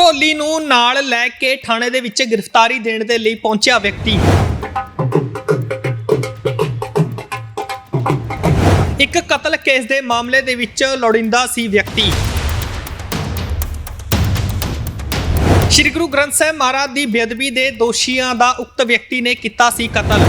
ਢੋਲੀ ਨੂੰ ਨਾਲ ਲੈ ਕੇ ਥਾਣੇ ਦੇ ਵਿੱਚ ਗ੍ਰਿਫਤਾਰੀ ਦੇਣ ਦੇ ਲਈ ਪਹੁੰਚਿਆ ਵਿਅਕਤੀ। ਇੱਕ ਕਤਲ ਕੇਸ ਦੇ ਮਾਮਲੇ ਦੇ ਵਿੱਚ ਲੋੜਿੰਦਾ ਸੀ ਵਿਅਕਤੀ। ਸ਼੍ਰੀ ਗੁਰੂ ਗ੍ਰੰਥ ਸਾਹਿਬ ਮਹਾਰਾਜ ਦੀ ਬੇਅਦਬੀ ਦੇ ਦੋਸ਼ੀਆਂ ਦਾ ਉਕਤ ਵਿਅਕਤੀ ਨੇ ਕੀਤਾ ਸੀ ਕਤਲ।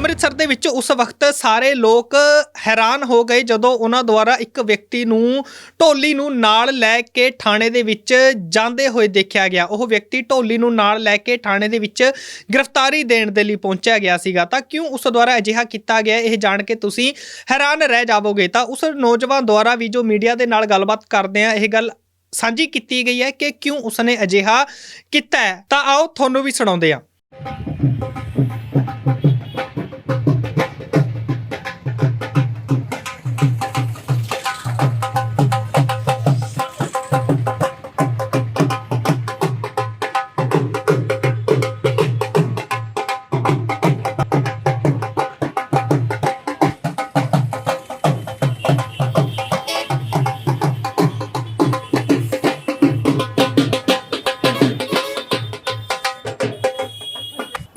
ਅੰਮ੍ਰਿਤਸਰ ਦੇ ਵਿੱਚ ਉਸ ਵਕਤ ਸਾਰੇ ਲੋਕ ਹੈਰਾਨ ਹੋ ਗਏ ਜਦੋਂ ਉਹਨਾਂ ਦੁਆਰਾ ਇੱਕ ਵਿਅਕਤੀ ਨੂੰ ਢੋਲੀ ਨੂੰ ਨਾਲ ਲੈ ਕੇ ਥਾਣੇ ਦੇ ਵਿੱਚ ਜਾਂਦੇ ਹੋਏ ਦੇਖਿਆ ਗਿਆ। ਉਹ ਵਿਅਕਤੀ ਢੋਲੀ ਨੂੰ ਨਾਲ ਲੈ ਕੇ ਥਾਣੇ ਦੇ ਵਿੱਚ ਗ੍ਰਿਫਤਾਰੀ ਦੇਣ ਦੇ ਲਈ ਪਹੁੰਚਿਆ ਗਿਆ ਸੀਗਾ। ਤਾਂ ਕਿਉਂ ਉਸ ਦੁਆਰਾ ਅਜਿਹਾ ਕੀਤਾ ਗਿਆ, ਇਹ ਜਾਣ ਕੇ ਤੁਸੀਂ ਹੈਰਾਨ ਰਹਿ ਜਾਵੋਗੇ। ਤਾਂ ਉਸ ਨੌਜਵਾਨ ਦੁਆਰਾ ਵੀ ਜੋ ਮੀਡੀਆ ਦੇ ਨਾਲ ਗੱਲਬਾਤ ਕਰਦੇ ਆ ਇਹ ਗੱਲ ਸਾਂਝੀ ਕੀਤੀ ਗਈ ਹੈ ਕਿ ਕਿਉਂ ਉਸਨੇ ਅਜਿਹਾ ਕੀਤਾ ਹੈ। ਤਾਂ ਆਓ ਤੁਹਾਨੂੰ ਵੀ ਸੁਣਾਉਂਦੇ ਆ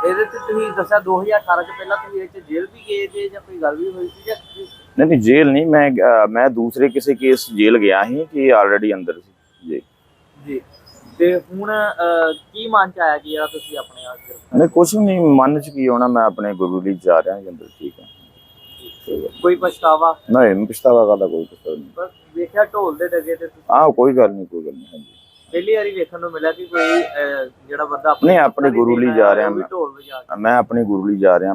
ਇਹਦੇ ਤੇ ਤੁਸੀਂ ਦੱਸਿਆ 2018 ਚ ਪਹਿਲਾਂ ਤੁਸੀਂ ਇੱਥੇ ਜੇਲ੍ਹ ਵੀ ਗਏ ਤੇ ਜਾਂ ਕੋਈ ਗੱਲ ਵੀ ਹੋਈ ਸੀ ਜਾਂ ਨਹੀਂ ਨਹੀਂ ਜੇਲ੍ਹ ਨਹੀਂ ਮੈਂ ਅ, ਮੈਂ ਦੂਸਰੇ ਕਿਸੇ ਕੇਸ ਜੇਲ੍ਹ ਗਿਆ ਸੀ ਕਿ ਆਲਰੇਡੀ ਅੰਦਰ ਸੀ ਜੀ। ਜੀ। ਤੇ ਹੁਣ ਅਹ, ਕੀ ਮਨ ਚ ਆਇਆ ਕਿ ਯਾਰ ਤੁਸੀਂ ਆਪਣੇ ਆਪ ਗ੍ਰਿਫਤਾਰ ਨਹੀਂ ਕੁਛ ਨਹੀਂ ਮਨ ਚ ਕੀ ਹੋਣਾ ਮੈਂ ਆਪਣੇ ਗੁਰੂ ਲਈ ਜਾ ਰਿਹਾ ਜੀ ਅੰਦਰ ਠੀਕ ਹੈ। ਕੋਈ ਪਛਤਾਵਾ? ਨਹੀਂ ਪਛਤਾਵਾ ਕਰਦਾ ਕੋਈ ਪਛਤਾਵਾ ਨਹੀਂ। ਬਸ ਵੇਖਿਆ ਢੋਲ ਦੇ ਡਗੇ ਤੇ ਤੁਸੀਂ ਆਹ ਕੋਈ ਗੱਲ ਨਹੀਂ ਕੋਈ ਗੱਲ ਨਹੀਂ ਹਾਂਜੀ। ਪਹਿਲੀ ਵਾਰੀ ਵੇਖਣ ਨੂੰ ਮਿਲਿਆ ਕਿ ਕੋਈ ਅਹ, ਜਿਹੜਾ ਬੰਦਾ ਨਹੀਂ, ਆਪਣੇ ਗੁਰੂ ਲਈ ਜਾ ਰਿਹਾ ਮੈਂ। ਢੋਲ ਵਜਾ ਕੇ ਮੈਂ ਆਪਣੇ ਗੁਰੂ ਲਈ ਜਾ ਰਿਹਾ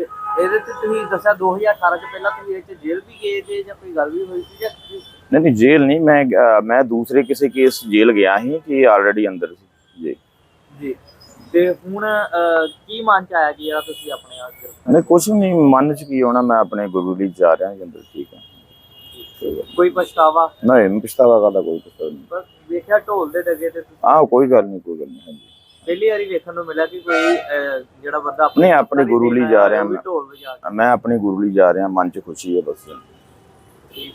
ਇਹਦੇ ਤੇ ਤੁਸੀਂ ਦੱਸਿਆ 2018 ਚ ਪਹਿਲਾਂ ਤੁਸੀਂ ਇੱਥੇ ਜੇਲ੍ਹ ਵੀ ਗਏ ਤੇ ਜਾਂ ਕੋਈ ਗੱਲ ਵੀ ਹੋਈ ਸੀ ਜਾਂ ਨਹੀਂ ਨਹੀਂ ਜੇਲ੍ਹ ਨਹੀਂ। ਮੈਂ ਮੈਂ ਦੂਸਰੇ ਕਿਸੇ ਕੇਸ ਜੇਲ੍ਹ ਗਿਆ ਸੀ ਕਿ ਆਲਰੇਡੀ ਅੰਦਰ ਸੀ ਜੀ। ਜੀ। ਤੇ ਹੁਣ ਕੀ ਮਨ ਚ ਆਇਆ ਕਿ ਯਾਰ ਤੁਸੀਂ ਆਪਣੇ ਆਪ ਗ੍ਰਿਫਤਾਰ ਨਹੀਂ ਕੁਛ ਨਹੀਂ ਮਨ ਚ ਕੀ ਹੋਣਾ ਮੈਂ ਆਪਣੇ ਗੁਰੂ ਲਈ ਜਾ ਰਿਹਾ ਅੰਦਰ ਠੀਕ ਹੈ। ਕੋਈ ਪਛਤਾਵਾ? ਨਹੀਂ ਪਛਤਾਵਾ ਕਰਦਾ ਕੋਈ ਪਛਤਾਵਾ ਨਹੀਂ। ਬਸ ਵੇਖਿਆ ਢੋਲ ਦੇ ਡਗੇ ਤੇ ਤੁਸੀਂ ਆਹ ਕੋਈ ਗੱਲ ਨਹੀਂ ਕੋਈ ਗੱਲ ਨਹੀਂ ਪਹਿਲੀ ਵਾਰੀ ਵੇਖਣ ਨੂੰ ਮਿਲਿਆ ਕਿ ਕੋਈ ਅਹ, ਜਿਹੜਾ ਬੰਦਾ ਨਹੀਂ, ਆਪਣੇ ਗੁਰੂ ਲਈ ਜਾ ਰਿਹਾ ਮੈਂ। ਢੋਲ ਵਜਾ ਕੇ। ਮੈਂ ਆਪਣੇ ਗੁਰੂ ਲਈ ਜਾ ਰਿਹਾ ਮਨ ਚ ਖੁਸ਼ੀ ਹੈ ਬਸ। ਠੀਕ।